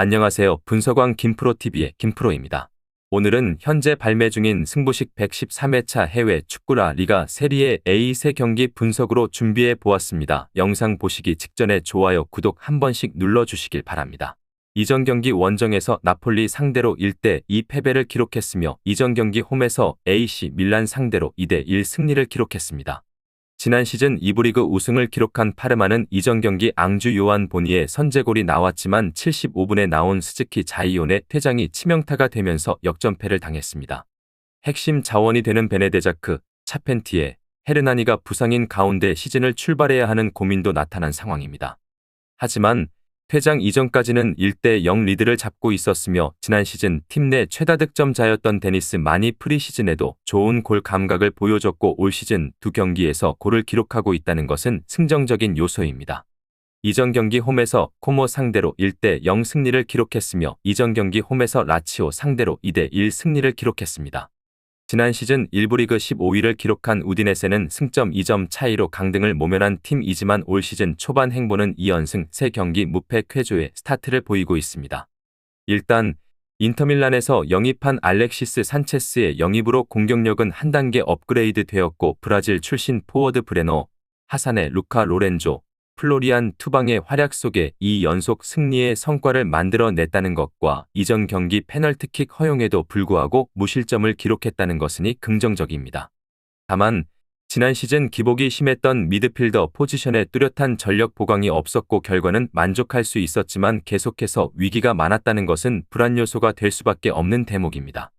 안녕하세요. 분석왕 김프로TV의 김프로입니다. 오늘은 현재 발매 중인 승부식 113회차 해외 축구라 리가 세리에 A 세 경기 분석으로 준비해 보았습니다. 영상 보시기 직전에 좋아요, 구독 한 번씩 눌러주시길 바랍니다. 이전 경기 원정에서 나폴리 상대로 1대2 패배를 기록했으며 이전 경기 홈에서 AC 밀란 상대로 2대1 승리를 기록했습니다. 지난 시즌 2부 리그 우승을 기록한 파르마는 이전 경기 앙주 요한 보니의 선제골이 나왔지만 75분에 나온 스즈키 자이온의 퇴장이 치명타가 되면서 역전패를 당했습니다. 핵심 자원이 되는 베네데자크, 차펜티에, 헤르나니가 부상인 가운데 시즌을 출발해야 하는 고민도 나타난 상황입니다. 하지만 퇴장 이전까지는 1대 0 리드를 잡고 있었으며 지난 시즌 팀 내 최다 득점자였던 데니스 마니 프리시즌에도 좋은 골 감각을 보여줬고 올 시즌 두 경기에서 골을 기록하고 있다는 것은 승정적인 요소입니다. 이전 경기 홈에서 코모 상대로 1대 0 승리를 기록했으며 이전 경기 홈에서 라치오 상대로 2대 1 승리를 기록했습니다. 지난 시즌 1부 리그 15위를 기록한 우디네세는 승점 2점 차이로 강등을 모면한 팀이지만 올 시즌 초반 행보는 2연승 3경기 무패 쾌조의 스타트를 보이고 있습니다. 일단 인터밀란에서 영입한 알렉시스 산체스의 영입으로 공격력은 한 단계 업그레이드 되었고 브라질 출신 포워드 브레너, 하산의 루카 로렌조, 플로리안 투방의 활약 속에 이 연속 승리의 성과를 만들어냈다는 것과 이전 경기 페널티킥 허용에도 불구하고 무실점을 기록했다는 것은이 긍정적입니다. 다만 지난 시즌 기복이 심했던 미드필더 포지션에 뚜렷한 전력 보강이 없었고 결과는 만족할 수 있었지만 계속해서 위기가 많았다는 것은 불안 요소가 될 수밖에 없는 대목입니다.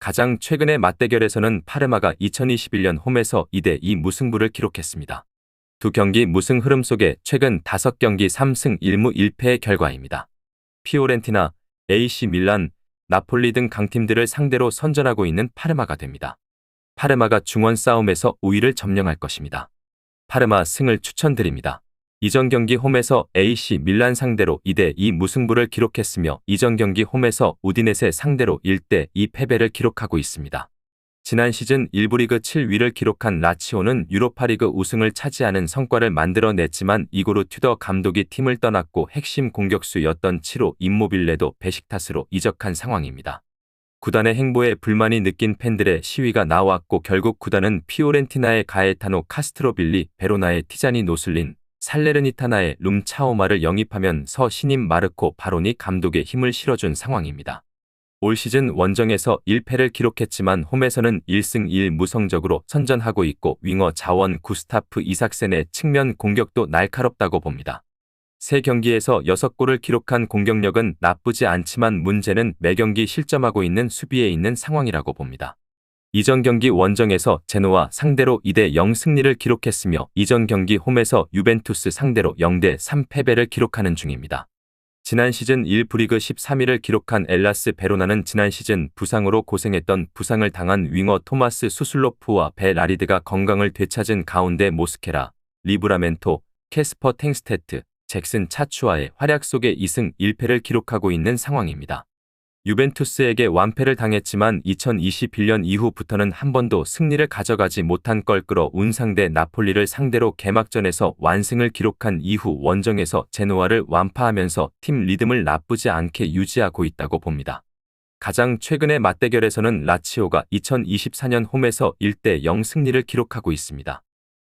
가장 최근의 맞대결에서는 파르마가 2021년 홈에서 2대2 무승부를 기록했습니다. 두 경기 무승 흐름 속에 최근 5경기 3승 1무 1패의 결과입니다. 피오렌티나, AC 밀란, 나폴리 등 강팀들을 상대로 선전하고 있는 파르마가 됩니다. 파르마가 중원 싸움에서 우위를 점령할 것입니다. 파르마 승을 추천드립니다. 이전 경기 홈에서 AC 밀란 상대로 2대2 무승부를 기록했으며 이전 경기 홈에서 우디넷의 상대로 1대2 패배를 기록하고 있습니다. 지난 시즌 1부 리그 7위를 기록한 라치오는 유로파리그 우승을 차지하는 성과를 만들어냈지만 이고르 튜더 감독이 팀을 떠났고 핵심 공격수였던 7호 임모빌레도 베식타스로 이적한 상황입니다. 구단의 행보에 불만이 느낀 팬들의 시위가 나왔고 결국 구단은 피오렌티나의 가에타노 카스트로빌리, 베로나의 티자니 노슬린, 살레르니타나의 룸 차오마를 영입하면서 신임 마르코 바로니 감독의 힘을 실어준 상황입니다. 올 시즌 원정에서 1패를 기록했지만 홈에서는 1승 1무성적으로 선전하고 있고 윙어 자원 구스타프 이삭센의 측면 공격도 날카롭다고 봅니다. 세 경기에서 6골을 기록한 공격력은 나쁘지 않지만 문제는 매경기 실점하고 있는 수비에 있는 상황이라고 봅니다. 이전 경기 원정에서 제노와 상대로 2대 0 승리를 기록했으며 이전 경기 홈에서 유벤투스 상대로 0대 3 패배를 기록하는 중입니다. 지난 시즌 1부리그 13위를 기록한 엘라스 베로나는 지난 시즌 부상으로 고생했던 부상을 당한 윙어 토마스 수슬로프와 베 라리드가 건강을 되찾은 가운데 모스케라, 리브라멘토, 캐스퍼 탱스테트, 잭슨 차추와의 활약 속에 2승 1패를 기록하고 있는 상황입니다. 유벤투스에게 완패를 당했지만 2021년 이후부터는 한 번도 승리를 가져가지 못한 껄끄러 운상대 나폴리를 상대로 개막전에서 완승을 기록한 이후 원정에서 제노아를 완파하면서 팀 리듬을 나쁘지 않게 유지하고 있다고 봅니다. 가장 최근의 맞대결에서는 라치오가 2024년 홈에서 1대 0 승리를 기록하고 있습니다.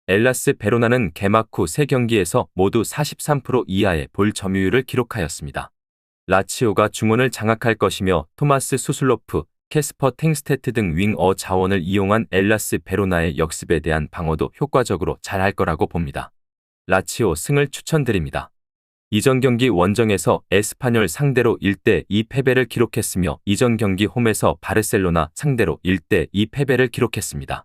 엘라스 베로나는 개막 후 3경기에서 모두 43% 이하의 볼 점유율을 기록하였습니다. 라치오가 중원을 장악할 것이며 토마스 수슬로프, 캐스퍼 탱스테트 등 윙어 자원을 이용한 엘라스 베로나의 역습에 대한 방어도 효과적으로 잘할 거라고 봅니다. 라치오 승을 추천드립니다. 이전 경기 원정에서 에스파뇰 상대로 1대2 패배를 기록했으며 이전 경기 홈에서 바르셀로나 상대로 1대2 패배를 기록했습니다.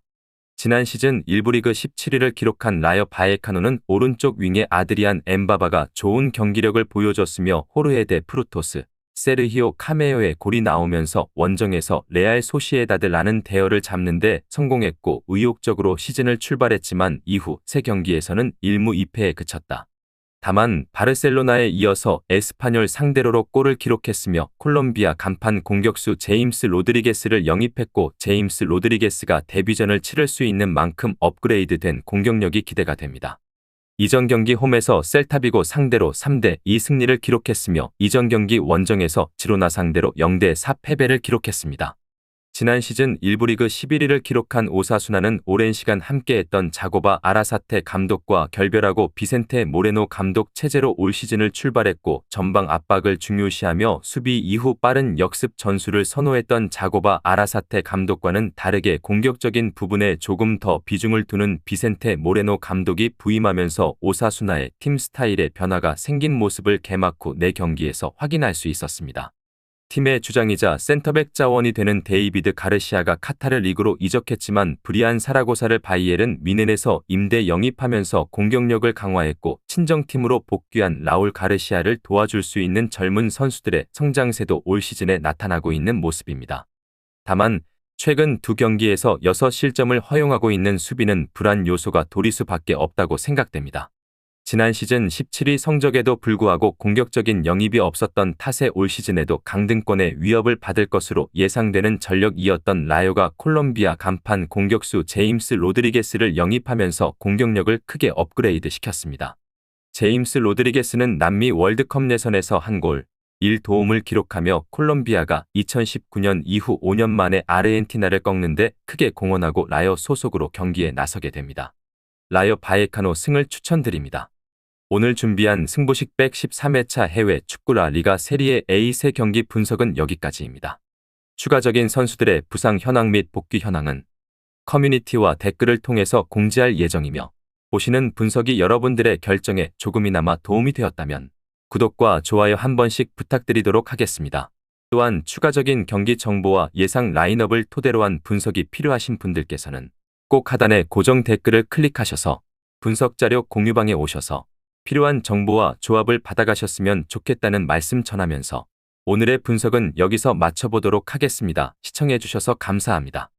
지난 시즌 1부 리그 17위를 기록한 라이어 바에카노는 오른쪽 윙의 아드리안 엠바바가 좋은 경기력을 보여줬으며 호르헤데 프루토스, 세르히오 카메오의 골이 나오면서 원정에서 레알 소시에다드라는 대열을 잡는데 성공했고 의욕적으로 시즌을 출발했지만 이후 3경기에서는 1무 2패에 그쳤다. 다만 바르셀로나에 이어서 에스파뇰 상대로로 골을 기록했으며 콜롬비아 간판 공격수 제임스 로드리게스를 영입했고 제임스 로드리게스가 데뷔전을 치를 수 있는 만큼 업그레이드된 공격력이 기대가 됩니다. 이전 경기 홈에서 셀타비고 상대로 3대 2 승리를 기록했으며 이전 경기 원정에서 지로나 상대로 0대 4 패배를 기록했습니다. 지난 시즌 1부 리그 11위를 기록한 오사수나는 오랜 시간 함께했던 자고바 아라사테 감독과 결별하고 비센테 모레노 감독 체제로 올 시즌을 출발했고 전방 압박을 중요시하며 수비 이후 빠른 역습 전술을 선호했던 자고바 아라사테 감독과는 다르게 공격적인 부분에 조금 더 비중을 두는 비센테 모레노 감독이 부임하면서 오사수나의 팀 스타일의 변화가 생긴 모습을 개막 후 4경기에서 확인할 수 있었습니다. 팀의 주장이자 센터백 자원이 되는 데이비드 가르시아가 카타르 리그로 이적했지만 브리안 사라고사를 바이엘은 미넨에서 임대 영입하면서 공격력을 강화했고 친정팀으로 복귀한 라울 가르시아를 도와줄 수 있는 젊은 선수들의 성장세도 올 시즌에 나타나고 있는 모습입니다. 다만 최근 두 경기에서 6실점을 허용하고 있는 수비는 불안 요소가 도리수 밖에 없다고 생각됩니다. 지난 시즌 17위 성적에도 불구하고 공격적인 영입이 없었던 탓에 올 시즌에도 강등권의 위협을 받을 것으로 예상되는 전력이었던 라요가 콜롬비아 간판 공격수 제임스 로드리게스를 영입하면서 공격력을 크게 업그레이드 시켰습니다. 제임스 로드리게스는 남미 월드컵 예선에서 한 골, 1도움을 기록하며 콜롬비아가 2019년 이후 5년 만에 아르헨티나를 꺾는데 크게 공헌하고 라요 소속으로 경기에 나서게 됩니다. 라요 바에카노 승을 추천드립니다. 오늘 준비한 승부식 113회차 해외 축구라 리가 세리에 A 세 경기 분석은 여기까지입니다. 추가적인 선수들의 부상 현황 및 복귀 현황은 커뮤니티와 댓글을 통해서 공지할 예정이며 보시는 분석이 여러분들의 결정에 조금이나마 도움이 되었다면 구독과 좋아요 한 번씩 부탁드리도록 하겠습니다. 또한 추가적인 경기 정보와 예상 라인업을 토대로 한 분석이 필요하신 분들께서는 꼭 하단의 고정 댓글을 클릭하셔서 분석 자료 공유방에 오셔서 필요한 정보와 조합을 받아가셨으면 좋겠다는 말씀 전하면서 오늘의 분석은 여기서 마쳐보도록 하겠습니다. 시청해주셔서 감사합니다.